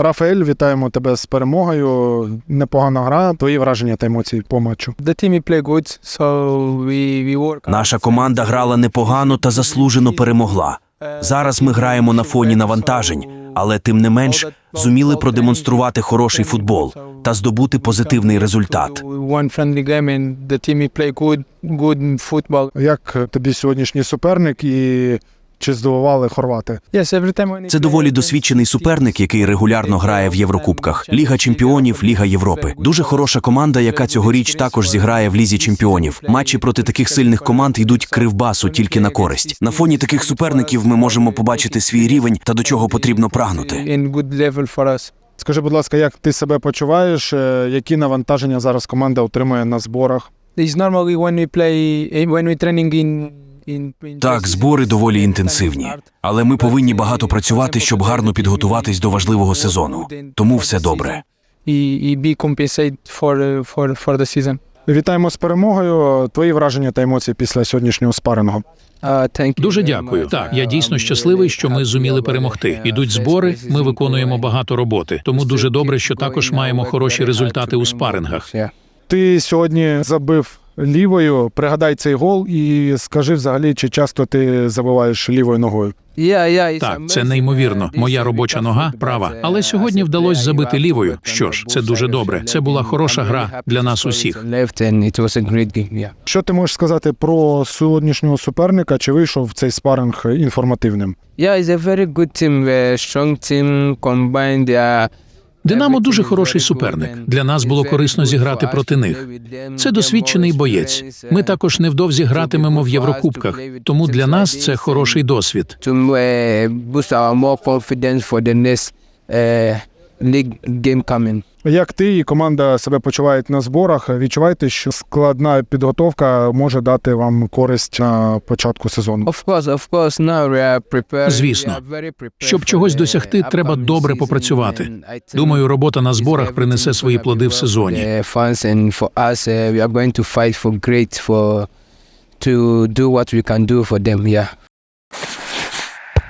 Рафаель, вітаємо тебе з перемогою. Непогана гра. Твої враження та емоції по матчу. The team play good, so we, we work. Наша команда грала непогано та заслужено перемогла. Зараз ми граємо на фоні навантажень, але тим не менш зуміли продемонструвати хороший футбол та здобути позитивний результат. One friendly game and the team play good, good football. Як тобі сьогоднішній суперник і чи здивували хорвати? Це доволі досвідчений суперник, який регулярно грає в Єврокубках, Ліга Чемпіонів, Ліга Європи. Дуже хороша команда, яка цьогоріч також зіграє в Лізі Чемпіонів. Матчі проти таких сильних команд йдуть кривбасу тільки на користь. На фоні таких суперників ми можемо побачити свій рівень та до чого потрібно прагнути. Скажи, будь ласка, як ти себе почуваєш? Е, Які навантаження зараз команда отримує на зборах? It's normally when we play, when we training in, in, in Так, збори доволі інтенсивні, але ми повинні багато працювати, щоб гарно підготуватись до важливого сезону. Тому все добре. І, і be compensate for, for, for the season. Вітаємо з перемогою. Твої враження та емоції після сьогоднішнього спарингу. Дуже дякую. Так, я дійсно щасливий, що ми зуміли перемогти. Ідуть збори. Ми виконуємо багато роботи. Тому дуже добре, що також маємо хороші результати у спарингах. Ти сьогодні забив лівою. Пригадай цей гол і скажи взагалі, чи часто ти забиваєш лівою ногою. Так, це неймовірно. Моя робоча нога права, але сьогодні вдалося забити лівою. Що ж, це дуже добре. Це була хороша гра для нас усіх. Що ти можеш сказати про сьогоднішнього суперника? Чи вийшов цей спаринг інформативним? Yeah, it's a very good team, a strong team combined. They Динамо дуже хороший суперник. Для нас було корисно зіграти проти них. Це досвідчений боєць. Ми також невдовзі гратимемо в Єврокубках, тому для нас це хороший досвід. league game coming. Як ти і команда себе почувають на зборах? Відчуваєте, що складна підготовка може дати вам користь на початку сезону? Of course, of course, now we are prepared. Звісно. Щоб чогось досягти, треба добре попрацювати. Думаю, робота на зборах принесе свої плоди в сезоні. uh, to do what we can do for them. Yeah.